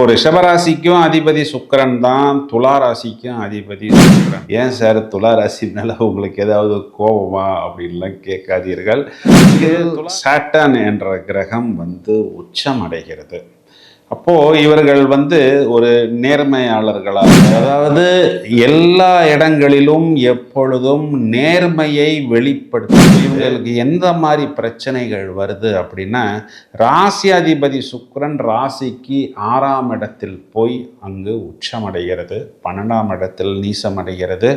இப்போ ரிஷபராசிக்கும் அதிபதி சுக்கிரன் தான் துலா ராசிக்கும் அதிபதி சுக்கிரன். ஏன் சார்? துலா ராசி மேல உங்களுக்கு ஏதாவது கோபமா அப்படின்லாம் கேட்காதீர்கள். சாட்டன் என்ற கிரகம் வந்து உச்சம் அடைகிறது. அப்போ இவர்கள் வந்து ஒரு நேர்மையாளர்களாக அதாவது எல்லா இடங்களிலும் எப்பொழுதும் நேர்மையை வெளிப்படுத்தி இவங்களுக்கு எந்த மாதிரி பிரச்சனைகள் வருது அப்படின்னா ராசி அதிபதி சுக்கிரன் ராசிக்கு ஆறாம் இடத்தில் போய் அங்கு உச்சமடைகிறது பன்னெண்டாம் இடத்தில் நீசமடைகிறது.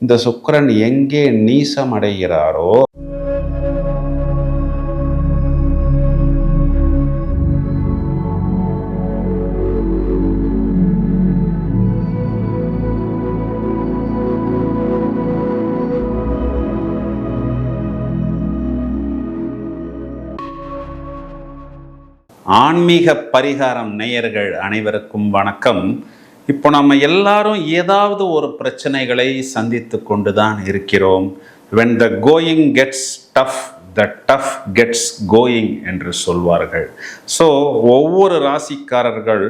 இந்த சுக்கரன் எங்கே நீசமடைகிறாரோ ஆன்மீக பரிகாரம் நேயர்கள் அனைவருக்கும் வணக்கம். இப்போ நம்ம எல்லாரும் ஏதாவது ஒரு பிரச்சனைகளை சந்தித்து கொண்டு தான் இருக்கிறோம். When the going gets tough the tough gets going என்று சொல்வார்கள். ஸோ ஒவ்வொரு ராசிக்காரர்கள்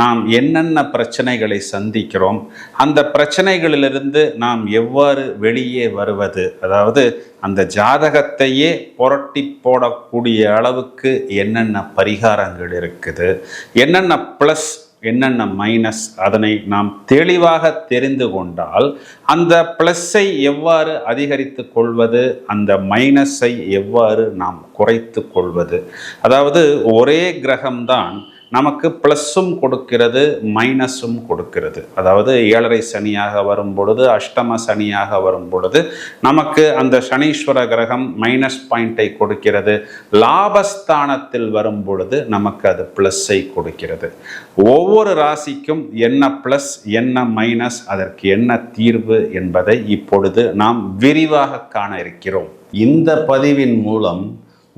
நாம் என்னென்ன பிரச்சனைகளை சந்திக்கிறோம் அந்த பிரச்சனைகளிலிருந்து நாம் எவ்வாறு வெளியே வருவது அதாவது அந்த ஜாதகத்தையே புரட்டி போடக்கூடிய அளவுக்கு என்னென்ன பரிகாரங்கள் இருக்குது என்னென்ன ப்ளஸ் என்னென்ன மைனஸ் அதனை நாம் தெளிவாக தெரிந்து கொண்டால் அந்த ப்ளஸ்ஸை எவ்வாறு அதிகரித்து கொள்வது அந்த மைனஸை எவ்வாறு நாம் குறைத்து கொள்வது? அதாவது ஒரே கிரகம்தான் நமக்கு ப்ளஸ்ஸும் கொடுக்கிறது மைனஸும் கொடுக்கிறது. அதாவது ஏழரை சனியாக வரும் பொழுது அஷ்டம சனியாக வரும் பொழுது நமக்கு அந்த சனீஸ்வர கிரகம் மைனஸ் பாயிண்டை கொடுக்கிறது. லாபஸ்தானத்தில் வரும் பொழுது நமக்கு அது ப்ளஸ்ஸை கொடுக்கிறது. ஒவ்வொரு ராசிக்கும் என்ன ப்ளஸ் என்ன மைனஸ் அதற்கு என்ன தீர்வு என்பதை இப்பொழுது நாம் விரிவாக காண இருக்கிறோம். இந்த பதிவின் மூலம்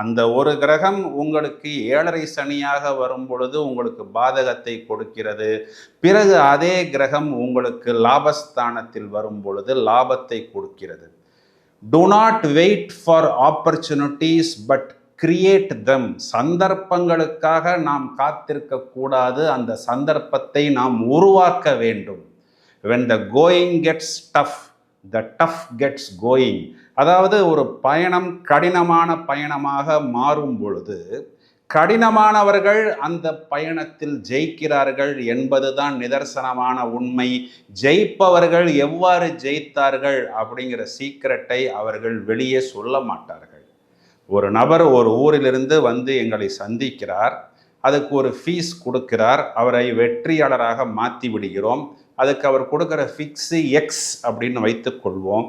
அந்த ஒரு கிரகம் உங்களுக்கு ஏழரை சனியாக வரும் பொழுது உங்களுக்கு பாதகத்தை கொடுக்கிறது. பிறகு அதே கிரகம் உங்களுக்கு லாபஸ்தானத்தில் வரும் பொழுது லாபத்தை கொடுக்கிறது. Do not wait for opportunities but create them சந்தர்ப்பங்களுக்காக நாம் காத்திருக்க கூடாது. அந்த சந்தர்ப்பத்தை நாம் உருவாக்க வேண்டும். When the going gets tough the tough gets going அதாவது ஒரு பயணம் கடினமான பயணமாக மாறும் பொழுது கடினமானவர்கள் அந்த பயணத்தில் ஜெயிக்கிறார்கள் என்பதுதான் நிதர்சனமான உண்மை. ஜெயிப்பவர்கள் எவ்வாறு ஜெயித்தார்கள் அப்படிங்கிற சீக்கிரட்டை அவர்கள் வெளியே சொல்ல மாட்டார்கள். ஒரு நபர் ஒரு ஊரிலிருந்து வந்து எங்களை சந்திக்கிறார் அதுக்கு ஒரு ஃபீஸ் கொடுக்கிறார் அவரை வெற்றியாளராக மாற்றி விடுகிறோம் அதுக்கு அவர் கொடுக்குற ஃபிக்ஸு எக்ஸ் அப்படின்னு வைத்துக்கொள்வோம்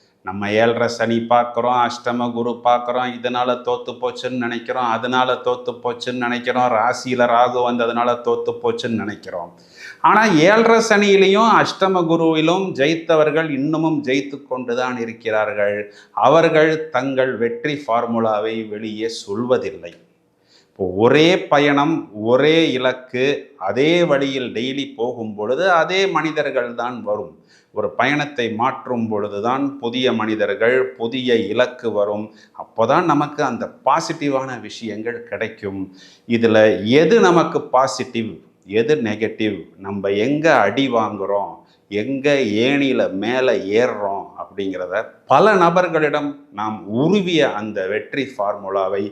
நம்ம ஏழரை சனி பார்க்குறோம் அஷ்டம குரு பார்க்குறோம் இதனால் தோற்று போச்சுன்னு நினைக்கிறோம் அதனால் தோற்று போச்சுன்னு நினைக்கிறோம் ராசியில் ராகு வந்ததுனால தோற்று போச்சுன்னு நினைக்கிறோம். ஆனால் ஏழரை சனியிலையும் அஷ்டம குருவிலும் ஜெயித்தவர்கள் இன்னமும் ஜெயித்து கொண்டு தான் இருக்கிறார்கள். அவர்கள் தங்கள் வெற்றி ஃபார்முலாவை வெளியே சொல்வதில்லை. இப்போ ஒரே பயணம் ஒரே இலக்கு அதே வழியில் டெய்லி போகும் பொழுது அதே மனிதர்கள் தான் வரும். ஒரு பயணத்தை மாற்றும் பொழுது தான் புதிய மனிதர்கள் புதிய இலக்கு வரும். அப்போதான் நமக்கு அந்த பாசிட்டிவான விஷயங்கள் கிடைக்கும். இதில் எது நமக்கு பாசிட்டிவ் எது நெகட்டிவ் நம்ம எங்கே அடி வாங்குகிறோம் எங்கே ஏணியில் மேலே ஏறுறோம் அப்படிங்கிறத பல நபர்களிடம் நாம் உருவிய அந்த வெற்றி ஃபார்முலாவை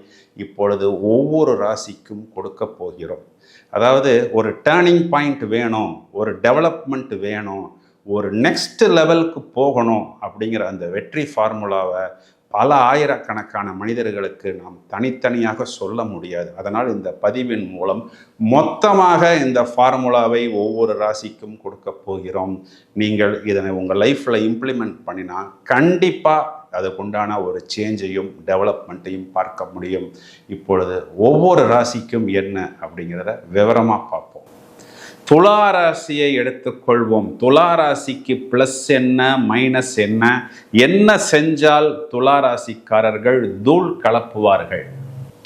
இப்பொழுது ஒவ்வொரு ராசிக்கும் கொடுக்க போகிறோம். அதாவது ஒரு டேர்னிங் பாயிண்ட் வேணும் ஒரு டெவலப்மெண்ட் வேணும் ஒரு நெக்ஸ்ட் லெவலுக்கு போகணும் அப்படிங்கிற அந்த வெற்றி ஃபார்முலாவை பல ஆயிரக்கணக்கான மனிதர்களுக்கு நாம் தனித்தனியாக சொல்ல முடியாது. அதனால் இந்த பதிவின் மூலம் மொத்தமாக இந்த ஃபார்முலாவை ஒவ்வொரு ராசிக்கும் கொடுக்க போகிறோம். நீங்கள் இதனை உங்கள் லைஃப்பில் இம்ப்ளிமெண்ட் பண்ணினா கண்டிப்பாக அதுக்குண்டான ஒரு சேஞ்சையும் டெவலப்மெண்ட்டையும் பார்க்க முடியும். இப்பொழுது ஒவ்வொரு ராசிக்கும் என்ன அப்படிங்கிறத விவரமாக பார்ப்போம். துளாராசியை எடுத்துக்கொள்வோம். துளாராசிக்கு ப்ளஸ் என்ன மைனஸ் என்ன? என்ன செஞ்சால் துளாராசிக்காரர்கள் தூள் கலப்புவார்கள்?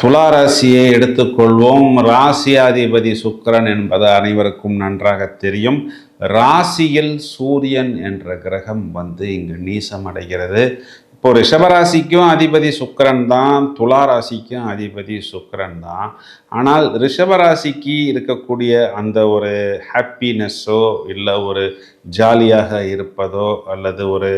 துலா ராசியை எடுத்துக்கொள்வோம். ராசியாதிபதி சுக்கரன் என்பது அனைவருக்கும் நன்றாக தெரியும். ராசியில் சூரியன் என்ற கிரகம் வந்து இங்கு நீசமடைகிறது. இப்போ ரிஷபராசிக்கும் அதிபதி சுக்கரன் தான் துலா ராசிக்கும் அதிபதி சுக்கரன் தான். ஆனால் ரிஷபராசிக்கு இருக்கக்கூடிய அந்த ஒரு ஹாப்பினஸ்ஸோ இல்லை ஒரு ஜாலியாக இருப்பதோ அல்லது ஒரு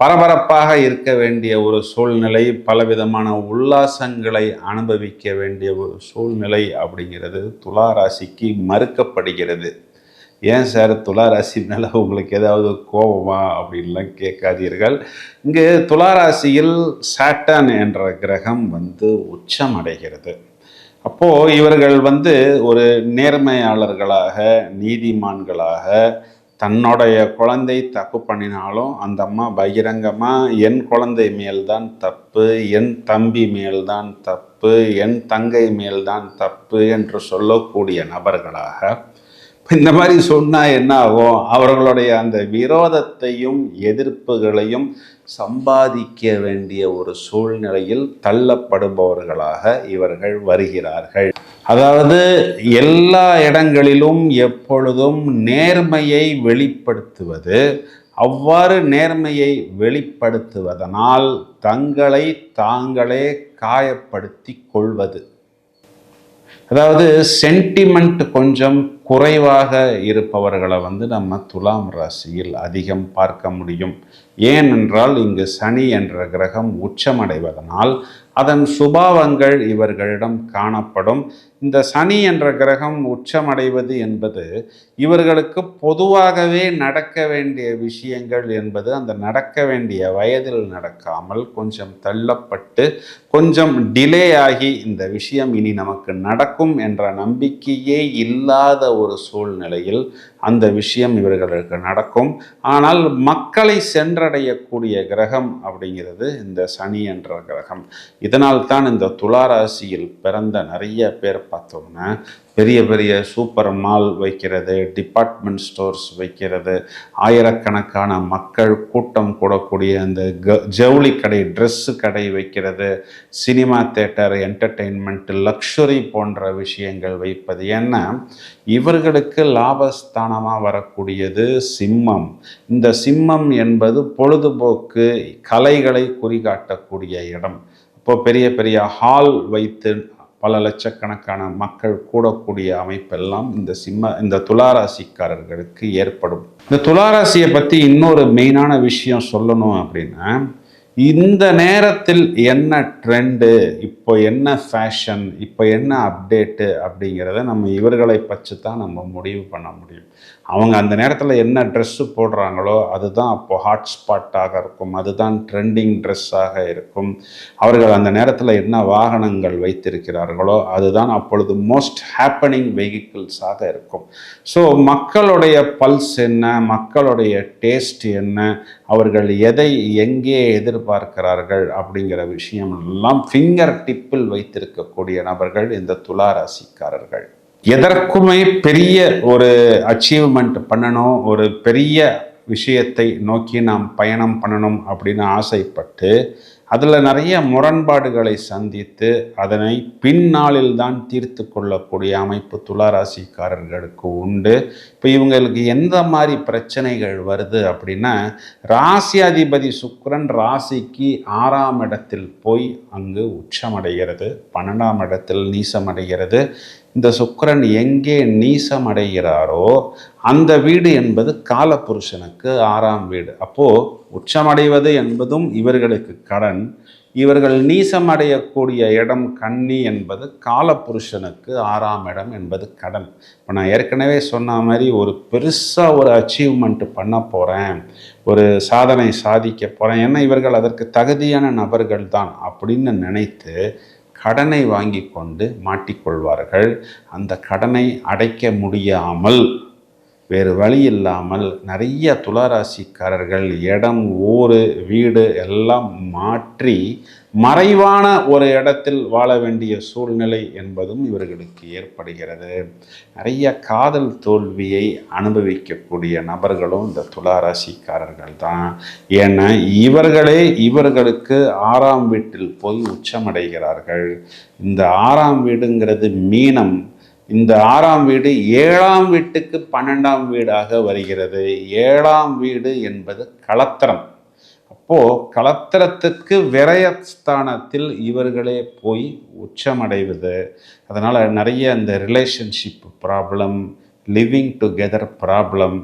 பரபரப்பாக இருக்க வேண்டிய ஒரு சூழ்நிலை பலவிதமான உல்லாசங்களை அனுபவிக்க வேண்டிய ஒரு சூழ்நிலை அப்படிங்கிறது துலா ராசிக்கு மறுக்கப்படுகிறது. ஏன் சார் துளாராசி மேலே உங்களுக்கு ஏதாவது கோபமா அப்படின்லாம் கேட்காதீர்கள். இங்கு துளாராசியில் சாட்டன் என்ற கிரகம் வந்து உச்சம் அடைகிறது அப்போது இவர்கள் வந்து ஒரு நேர்மையாளர்களாக நீதிமான்களாக தன்னுடைய குழந்தை தப்பு பண்ணினாலும் அந்த அம்மா பகிரங்கமாக என் குழந்தை மேல்தான் தப்பு என் தம்பி மேல்தான் தப்பு என் தங்கை மேல்தான் தப்பு என்று சொல்லக்கூடிய நபர்களாக இந்த மாதிரி சொன்னால் என்ன ஆகும்? அவர்களுடைய அந்த விரோதத்தையும் எதிர்ப்புகளையும் சம்பாதிக்க வேண்டிய ஒரு சூழ்நிலையில் தள்ளப்படுபவர்களாக இவர்கள் வருகிறார்கள். அதாவது எல்லா இடங்களிலும் எப்பொழுதும் நேர்மையை வெளிப்படுத்துவது அவ்வாறு நேர்மையை வெளிப்படுத்துவதனால் தங்களை தாங்களே காயப்படுத்தி கொள்வது. அதாவது சென்டிமெண்ட் கொஞ்சம் குறைவாக இருப்பவர்களை வந்து நம்ம துலாம் ராசியில் அதிகம் பார்க்க முடியும். ஏனென்றால் இங்கு சனி என்ற கிரகம் உச்சமடைவதனால் அதன் சுபாவங்கள் இவர்களிடம் காணப்படும். இந்த சனி என்ற கிரகம் உச்சமடைவது என்பது இவர்களுக்கு பொதுவாகவே நடக்க வேண்டிய விஷயங்கள் என்பது அந்த நடக்க வேண்டிய வயதில் நடக்காமல் கொஞ்சம் தள்ளப்பட்டு கொஞ்சம் டிலே ஆகி இந்த விஷயம் இனி நமக்கு நடக்கும் என்ற நம்பிக்கையே இல்லாத ஒரு சூழ்நிலையில் அந்த விஷயம் இவர்களுக்கு நடக்கும். ஆனால் மக்களை சென்றடையக்கூடிய கிரகம் அப்படிங்கிறது இந்த சனி என்ற கிரகம். இதனால் தான் இந்த துளாராசியில் பிறந்த நிறைய பேர் பார்த்தோம்னா பெரிய பெரிய சூப்பர் மால் வைக்கிறது டிபார்ட்மெண்ட் ஸ்டோர்ஸ் வைக்கிறது ஆயிரக்கணக்கான மக்கள் கூட்டம் கூடக்கூடிய அந்த க ஜவுளி கடை ட்ரெஸ்ஸு கடை வைக்கிறது சினிமா தேட்டர் என்டர்டெயின்மெண்ட் லக்ஷுரி போன்ற விஷயங்கள் வைப்பது. ஏன்னா இவர்களுக்கு லாபஸ்தானமாக வரக்கூடியது சிம்மம். இந்த சிம்மம் என்பது பொழுதுபோக்கு கலைகளை குறிகாட்டக்கூடிய இடம். இப்போ பெரிய பெரிய ஹால் வைத்து பல லட்சக்கணக்கான மக்கள் கூடக்கூடிய அமைப்பெல்லாம் இந்த சிம்ம இந்த துளாராசிக்காரர்களுக்கு ஏற்படும். இந்த துளாராசியை பற்றி இன்னொரு மெயினான விஷயம் சொல்லணும் அப்படின்னா இந்த நேரத்தில் என்ன ட்ரெண்டு இப்போ என்ன ஃபேஷன் இப்போ என்ன அப்டேட்டு அப்படிங்கிறத நம்ம இவர்களை பற்றி தான் நம்ம முடிவு பண்ண முடியும். அவங்க அந்த நேரத்தில் என்ன ட்ரெஸ்ஸு போடுறாங்களோ அதுதான் அப்போது ஹாட்ஸ்பாட்டாக இருக்கும். அதுதான் ட்ரெண்டிங் ட்ரெஸ்ஸாக இருக்கும். அவர்கள் அந்த நேரத்தில் என்ன வாகனங்கள் வைத்திருக்கிறார்களோ அதுதான் அப்பொழுது மோஸ்ட் ஹேப்பனிங் வெஹிக்கிள்ஸாக இருக்கும். ஸோ மக்களுடைய பல்ஸ் என்ன? மக்களுடைய டேஸ்ட் என்ன? அவர்கள் எதை எங்கே எதிர்பார்க்கிறார்கள்? அப்படிங்கிற விஷயம் எல்லாம் ஃபிங்கர் டிப்பில் வைத்திருக்கக்கூடிய நபர்கள் இந்த துளாராசிக்காரர்கள். எதற்குமே பெரிய ஒரு அச்சீவ்மெண்ட் பண்ணணும் ஒரு பெரிய விஷயத்தை நோக்கி நாம் பயணம் பண்ணணும் அப்படின்னு ஆசைப்பட்டு அதில் நிறைய முரண்பாடுகளை சந்தித்து அதனை பின்னாளில் தான் தீர்த்து கொள்ளக்கூடிய அமைப்பு துளாராசிக்காரர்களுக்கு உண்டு. இப்போ இவங்களுக்கு எந்த மாதிரி பிரச்சனைகள் வருது அப்படின்னா ராசி அதிபதி சுக்கிரன் ராசிக்கு ஆறாம் இடத்தில் போய் அங்கு உச்சமடைகிறது பன்னெண்டாம் இடத்தில் நீசமடைகிறது. இந்த சுக்கரன் எங்கே நீசம் அடைகிறாரோ அந்த வீடு என்பது காலபுருஷனுக்கு ஆறாம் வீடு. அப்போ உச்சமடைவது என்பதும் இவர்களுக்கு கடன். இவர்கள் நீசம் அடையக்கூடிய இடம் கன்னி என்பது காலபுருஷனுக்கு ஆறாம் இடம் என்பது கடன். இப்போ நான் ஏற்கனவே சொன்ன மாதிரி ஒரு பெருசாக ஒரு அச்சீவ்மெண்ட் பண்ண போகிறேன் ஒரு சாதனை சாதிக்க போகிறேன் ஏன்னா இவர்கள் அதற்கு தகுதியான நபர்கள் தான் அப்படின்னு நினைத்து கடனை வாங்கி கொண்டு மாட்டிக்கொள்வார்கள். அந்த கடனை அடைக்க முடியாமல் வேறு வழி இல்லாமல் நிறைய துளாராசிக்காரர்கள் இடம் ஊர் வீடு எல்லாம் மாற்றி மறைவான ஒரு இடத்தில் வாழ வேண்டிய சூழ்நிலை என்பதும் இவர்களுக்கு ஏற்படுகிறது. நிறைய காதல் தோல்வியை அனுபவிக்கக்கூடிய நபர்களும் இந்த துளாராசிக்காரர்கள் தான். ஏன்னா இவர்களே இவர்களுக்கு ஆறாம் வீட்டில் போய் உச்சமடைகிறார்கள். இந்த ஆறாம் வீடுங்கிறது மீனம். இந்த ஆறாம் வீடு ஏழாம் வீட்டுக்கு பன்னெண்டாம் வீடாக வருகிறது. ஏழாம் வீடு என்பது களத்திரம் அப்போது களத்திரத்துக்கு விரயஸ்தானத்தில் இவர்களே போய் உச்சமடைவது. அதனால் நிறைய இந்த relationship problem living together problem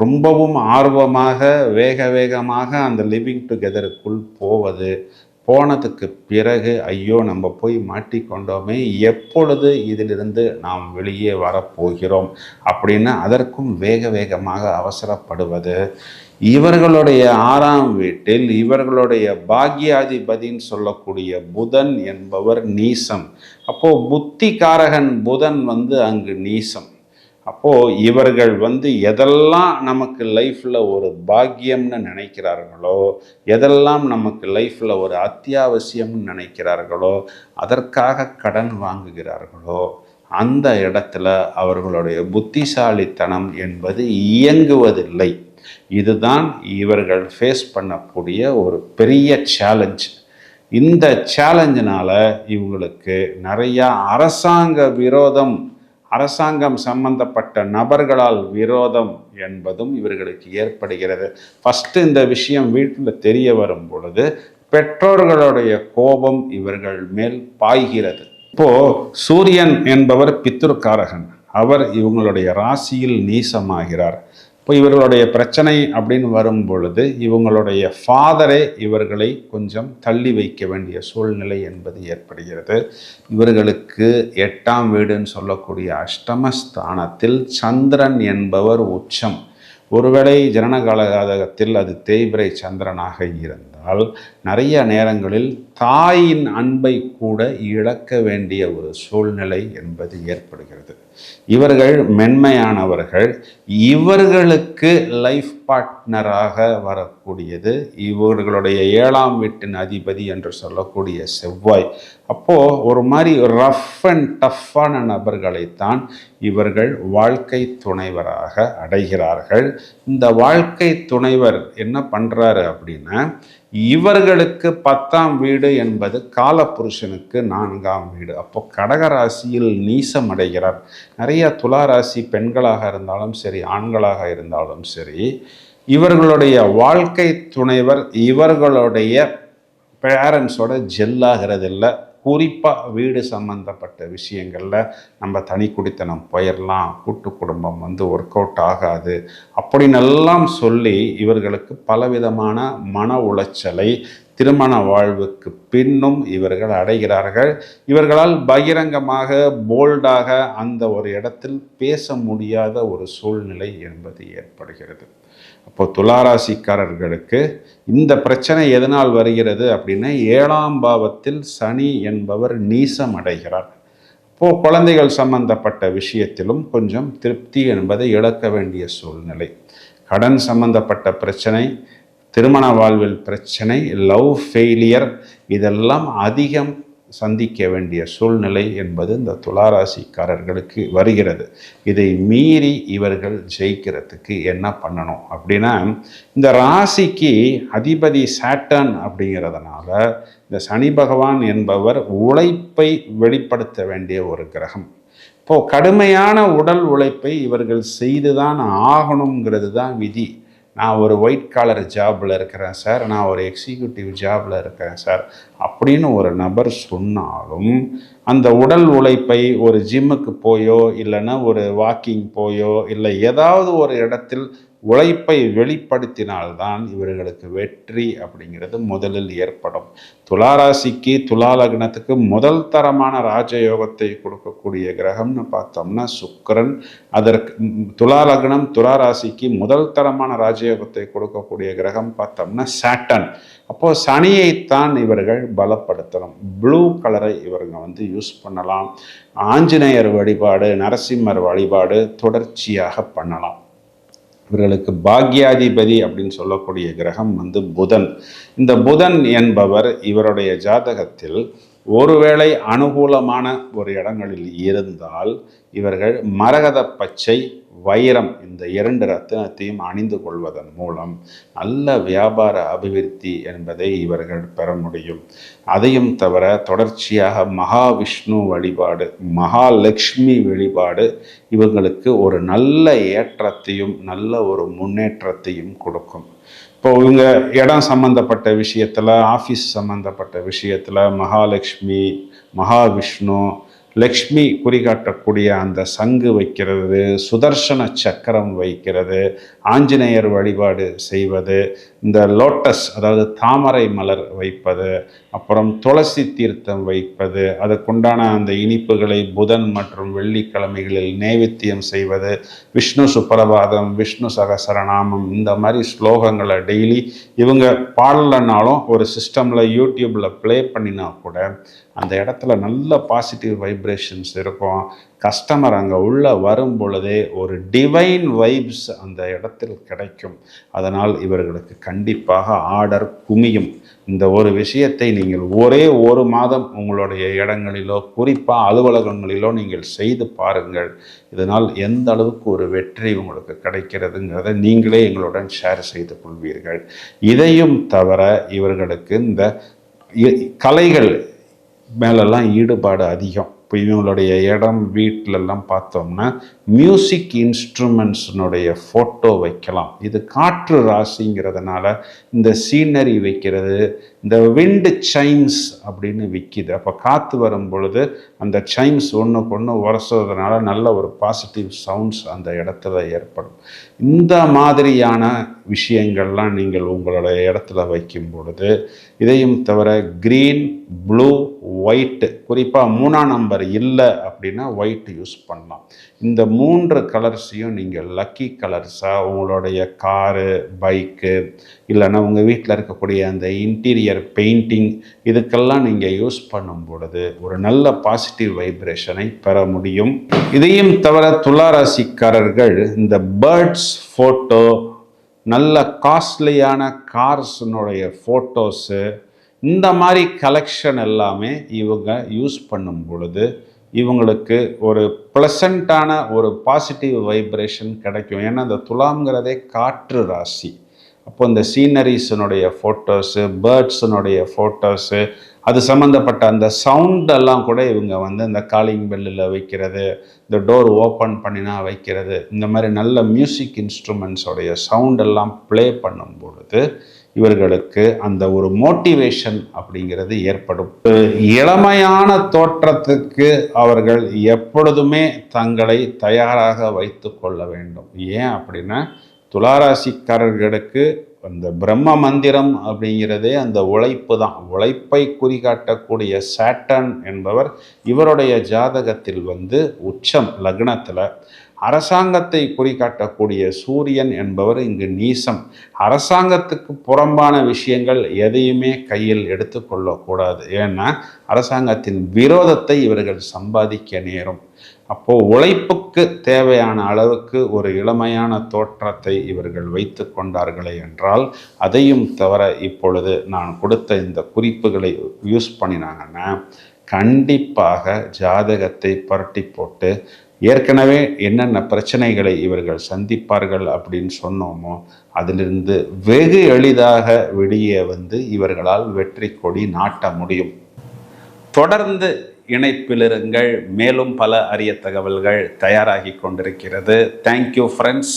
ரொம்பவும் ஆர்வமாக வேக வேகமாக அந்த லிவிங் டுகெதருக்குள் போவது போனதுக்கு பிறகு ஐயோ நம்ம போய் மாட்டிக்கொண்டோமே எப்பொழுது இதிலிருந்து நாம் வெளியே வரப்போகிறோம் அப்படின்னு அதற்கும் வேக வேகமாக அவசரப்படுவது. இவர்களுடைய ஆறாம் வீட்டில் இவர்களுடைய பாக்யாதிபதின்னு சொல்லக்கூடிய புதன் என்பவர் நீசம். அப்போது புத்திகாரகன் புதன் வந்து அங்கு நீசம். அப்போது இவர்கள் வந்து எதெல்லாம் நமக்கு லைஃப்பில் ஒரு பாக்கியம்னு நினைக்கிறார்களோ எதெல்லாம் நமக்கு லைஃப்பில் ஒரு அத்தியாவசியம்னு நினைக்கிறார்களோ அதற்காக கடன் வாங்குகிறார்களோ அந்த இடத்துல அவர்களுடைய புத்திசாலித்தனம் என்பது இயங்குவதில்லை. இதுதான் இவர்கள் ஃபேஸ் பண்ணக்கூடிய ஒரு பெரிய சேலஞ்ச் இந்த சேலஞ்சினால் இவங்களுக்கு நிறையா அரசாங்க விரோதம் அரசாங்கம் சம்பந்தப்பட்ட நபர்களால் விரோதம் என்பதும் இவர்களுக்கு ஏற்படுகிறது. ஃபஸ்ட்டு இந்த விஷயம் வீட்டில் தெரிய வரும் பொழுது பெற்றோர்களுடைய கோபம் இவர்கள் மேல் பாய்கிறது. இப்போ சூரியன் என்பவர் பித்ருக்காரகன். அவர் இவங்களுடைய ராசியில் நீசமாகிறார். இப்போ இவர்களுடைய பிரச்சனை அப்படின்னு வரும் பொழுது இவங்களுடைய ஃபாதரே இவர்களை கொஞ்சம் தள்ளி வைக்க வேண்டிய சூழ்நிலை என்பது ஏற்படுகிறது. இவர்களுக்கு எட்டாம் வீடுன்னு சொல்லக்கூடிய அஷ்டமஸ்தானத்தில் சந்திரன் என்பவர் உச்சம். ஒருவேளை ஜனனகாலகாதகத்தில் அது தேய்பிரை சந்திரனாக இருந்தால் நிறைய நேரங்களில் தாயின் அன்பை கூட இழக்க வேண்டிய ஒரு சூழ்நிலை என்பது ஏற்படுகிறது. இவர்கள் மென்மையானவர்கள். இவர்களுக்கு லைஃப் பார்ட்னராக வரக்கூடியது. இவர்களுடைய ஏழாம் வீட்டின் அதிபதி என்று சொல்லக்கூடிய செவ்வாய். அப்போது ஒரு மாதிரி ரஃப் அண்ட் டஃப்பான நபர்களைத்தான் இவர்கள் வாழ்க்கை துணைவராக அடைகிறார்கள். இந்த வாழ்க்கை துணைவர் என்ன பண்ணுறாரு அப்படின்னா இவர்களுக்கு பத்தாம் வீடு என்பது காலப்புருஷனுக்கு நான்காம் வீடு. அப்போ கடகராசியில் நீசம் அடைகிறார். நிறைய துளாராசி பெண்களாக இருந்தாலும் சரி ஆண்களாக இருந்தாலும் சரி இவர்களுடைய வாழ்க்கை துணைவர் இவர்களுடைய பேரண்ட்ஸோட ஜெல்லாகிறது இல்லை குறிப்பாக வீடு சம்மந்தப்பட்ட விஷயங்களில் நம்ம தனி குடித்தனம் போயிடலாம் கூட்டு குடும்பம் வந்து ஒர்க் அவுட் ஆகாது அப்படின்னெல்லாம் சொல்லி இவர்களுக்கு பலவிதமான மன உளைச்சலை திருமண வாழ்வுக்கு பின்னும் இவர்கள் அடைகிறார்கள். இவர்களால் பகிரங்கமாக போல்டாக அந்த ஒரு இடத்தில் பேச முடியாத ஒரு சூழ்நிலை என்பது ஏற்படுகிறது. அப்போ துளாராசிக்காரர்களுக்கு இந்த பிரச்சனை எதனால் வருகிறது அப்படின்னா ஏழாம் பாவத்தில் சனி என்பவர் நீசம் அடைகிறார். இப்போ குழந்தைகள் சம்பந்தப்பட்ட விஷயத்திலும் கொஞ்சம் திருப்தி என்பதை இழக்க வேண்டிய சூழ்நிலை. கடன் சம்பந்தப்பட்ட பிரச்சனை திருமண வாழ்வில் பிரச்சனை லவ் ஃபெயிலியர் இதெல்லாம் அதிகம் சந்திக்க வேண்டிய சூழ்நிலை என்பது இந்த துளாராசிக்காரர்களுக்கு வருகிறது. இதை மீறி இவர்கள் ஜெயிக்கிறதுக்கு என்ன பண்ணணும் அப்படின்னா இந்த ராசிக்கு அதிபதி சாட்டன் அப்படிங்கிறதுனால இந்த சனி பகவான் என்பவர் உழைப்பை வெளிப்படுத்த வேண்டிய ஒரு கிரகம். இப்போது கடுமையான உடல் உழைப்பை இவர்கள் செய்துதான் ஆகணுங்கிறது தான் விதி. நான் ஒரு ஒயிட் காலர் ஜாபில் இருக்கிறேன் சார் நான் ஒரு எக்ஸிக்யூட்டிவ் ஜாபில் இருக்கிறேன் சார் அப்படின்னு ஒரு நபர் சொன்னாலும் அந்த உடல் உழைப்பை ஒரு ஜிம்முக்கு போயோ இல்லைன்னா ஒரு வாக்கிங் போயோ இல்லை ஏதாவது ஒரு இடத்தில் உழைப்பை வெளிப்படுத்தினால்தான் இவர்களுக்கு வெற்றி அப்படிங்கிறது முதலில் ஏற்படும். துளாராசிக்கு துலா லக்னத்துக்கு முதல் தரமான ராஜயோகத்தை கொடுக்கக்கூடிய கிரகம்னு பார்த்தோம்னா சுக்கிரன். அதற்கு ம், துலா லக்னம் முதல் தரமான ராஜயோகத்தை கொடுக்கக்கூடிய கிரகம் பார்த்தோம்னா சாட்டன். அப்போது சனியைத்தான் இவர்கள் பலப்படுத்தணும். ப்ளூ கலரை இவங்க வந்து யூஸ் பண்ணலாம். ஆஞ்சநேயர் வழிபாடு நரசிம்மர் வழிபாடு தொடர்ச்சியாக பண்ணலாம். இவர்களுக்கு பாக்யாதிபதி அப்படின்னு சொல்லக்கூடிய கிரகம் வந்து புதன். இந்த புதன் என்பவர் இவருடைய ஜாதகத்தில் ஒருவேளை அனுகூலமான ஒரு இடங்களில் இருந்தால் இவர்கள் மரகத பச்சை வைரம் இந்த இரண்டு ரத்தினத்தையும் அணிந்து கொள்வதன் மூலம் நல்ல வியாபார அபிவிருத்தி என்பதை இவர்கள் பெற முடியும். அதையும் தவிர தொடர்ச்சியாக மகாவிஷ்ணு வழிபாடு மகாலட்சுமி வழிபாடு இவங்களுக்கு ஒரு நல்ல ஏற்றத்தையும் நல்ல ஒரு முன்னேற்றத்தையும் கொடுக்கும். இப்போ இவங்க இடம் சம்மந்தப்பட்ட விஷயத்தில் ஆஃபீஸ் சம்மந்தப்பட்ட விஷயத்தில் மகாலட்சுமி மகாவிஷ்ணு லக்ஷ்மி குறிகாட்டக்கூடிய அந்த சங்கு வைக்கிறது சுதர்சன சக்கரம் வைக்கிறது ஆஞ்சநேயர் வழிபாடு செய்வது இந்த லோட்டஸ் அதாவது தாமரை மலர் வைப்பது அப்புறம் துளசி தீர்த்தம் வைப்பது அதுக்குண்டான அந்த இனிப்புகளை புதன் மற்றும் வெள்ளிக்கிழமைகளில் நைவேத்தியம் செய்வது விஷ்ணு சுப்பிரபாதம் விஷ்ணு சகசரநாமம் இந்த மாதிரி ஸ்லோகங்களை டெய்லி இவங்க பாடலைனாலும் ஒரு சிஸ்டமில் யூடியூப்பில் ப்ளே பண்ணினா கூட அந்த இடத்துல நல்ல பாசிட்டிவ் வைப்ரேஷன்ஸ் இருக்கும். கஸ்டமர் அங்கே உள்ளே வரும் பொழுதே ஒரு டிவைன் வைப்ஸ் அந்த இடத்தில் கிடைக்கும். அதனால் இவர்களுக்கு கண்டிப்பாக ஆர்டர் குமியும். இந்த ஒரு விஷயத்தை நீங்கள் ஒரே ஒரு மாதம் உங்களுடைய இடங்களிலோ குறிப்பாக அலுவலகங்களிலோ நீங்கள் செய்து பாருங்கள். இதனால் எந்த அளவுக்கு ஒரு வெற்றி உங்களுக்கு கிடைக்கிறதுங்கிறத நீங்களே எங்களுடன் ஷேர் செய்து கொள்வீர்கள். இதையும் தவிர இவர்களுக்கு இந்த இ- கலைகள் மேலெல்லாம் ஈடுபாடு அதிகம். இப்போ இவங்களுடைய இடம் வீட்டிலெல்லாம் பார்த்தோம்னா மியூசிக் இன்ஸ்ட்ருமெண்ட்ஸினுடைய ஃபோட்டோ வைக்கலாம். இது காற்று ராசிங்கிறதுனால இந்த சீனரி வைக்கிறது இந்த விண்டு சைம்ஸ் அப்படின்னு விற்கிது அப்போ காற்று வரும் பொழுது அந்த சைம்ஸ் ஒன்று ஒன்று உரசுறதுனால நல்ல ஒரு பாசிட்டிவ் சவுண்ட்ஸ் அந்த இடத்துல ஏற்படும். இந்த மாதிரியான விஷயங்கள்லாம் நீங்கள் உங்களுடைய இடத்துல வைக்கும் பொழுது இதையும் தவிர க்ரீன் ப்ளூ ஒயிட்டு குறிப்பாக மூணாம் நம்பர் இல்லை அப்படின்னா ஒயிட் யூஸ் பண்ணலாம். இந்த மூன்று கலர்ஸையும் நீங்கள் லக்கி கலர்ஸாக உங்களுடைய காரு பைக்கு இல்லைன்னா உங்கள் வீட்டில் இருக்கக்கூடிய அந்த இன்டீரியர் பெயிண்டிங் இதுக்கெல்லாம் நீங்கள் யூஸ் பண்ணும் பொழுது ஒரு நல்ல பாசிட்டிவ் வைப்ரேஷனை பெற முடியும். இதையும் தவிர துளாராசிக்காரர்கள் இந்த பேர்ட்ஸ் ஃபோட்டோ நல்ல காஸ்ட்லியான கார்ஸினுடைய ஃபோட்டோஸு இந்த மாதிரி கலெக்ஷன் எல்லாமே இவங்க யூஸ் பண்ணும் பொழுது இவங்களுக்கு ஒரு ப்ளசண்ட்டான ஒரு பாசிட்டிவ் வைப்ரேஷன் கிடைக்கும். ஏன்னா இந்த துலாம்ங்கிறதே காற்று ராசி. அப்போ இந்த சீனரிஸினுடைய ஃபோட்டோஸு பேர்ட்ஸினுடைய ஃபோட்டோஸு அது சம்மந்தப்பட்ட அந்த சவுண்டெல்லாம் கூட இவங்க வந்து இந்த காலிங் பெல்லில் வைக்கிறது இந்த டோர் ஓப்பன் பண்ணினா வைக்கிறது இந்த மாதிரி நல்ல மியூசிக் இன்ஸ்ட்ருமெண்ட்ஸோடைய சவுண்ட் எல்லாம் ப்ளே பண்ணும் பொழுது இவர்களுக்கு அந்த ஒரு மோட்டிவேஷன் அப்படிங்கிறது ஏற்படும். இளமையான தோற்றத்துக்கு அவர்கள் எப்பொழுதுமே தங்களை தயாராக வைத்து கொள்ள வேண்டும். ஏன் அப்படின்னா துளாராசிக்காரர்களுக்கு அந்த பிரம்ம மந்திரம் அப்படிங்கிறதே அந்த உழைப்பு தான். உழைப்பை குறிகாட்டக்கூடிய சேட்டன் என்பவர் இவருடைய ஜாதகத்தில் வந்து உச்சம் லக்னத்தில். அரசாங்கத்தை குறிகாட்டக்கூடிய சூரியன் என்பவர் இங்கு நீசம். அரசாங்கத்துக்கு புறம்பான விஷயங்கள் எதையுமே கையில் எடுத்துக்கொள்ளக்கூடாது. ஏன்னா அரசாங்கத்தின் விரோதத்தை இவர்கள் சம்பாதிக்க நேரும். அப்போ உழைப்புக்கு தேவையான அளவுக்கு ஒரு இளமையான தோற்றத்தை இவர்கள் வைத்து கொண்டார்களே என்றால் அதையும் தவிர இப்பொழுது நான் கொடுத்த இந்த குறிப்புகளை யூஸ் பண்ணினாங்கன்னா கண்டிப்பாக ஜாதகத்தை புரட்டி போட்டு ஏற்கனவே என்னென்ன பிரச்சனைகளை இவர்கள் சந்திப்பார்கள் அப்படின்னு சொன்னோமோ அதிலிருந்து வெகு எளிதாக வெளியே வந்து இவர்களால் வெற்றி கொடி நாட்ட முடியும். தொடர்ந்து இணைப்பிலிருங்கள். மேலும் பல அரிய தகவல்கள் தயாராகி கொண்டிருக்கிறது. Thank you friends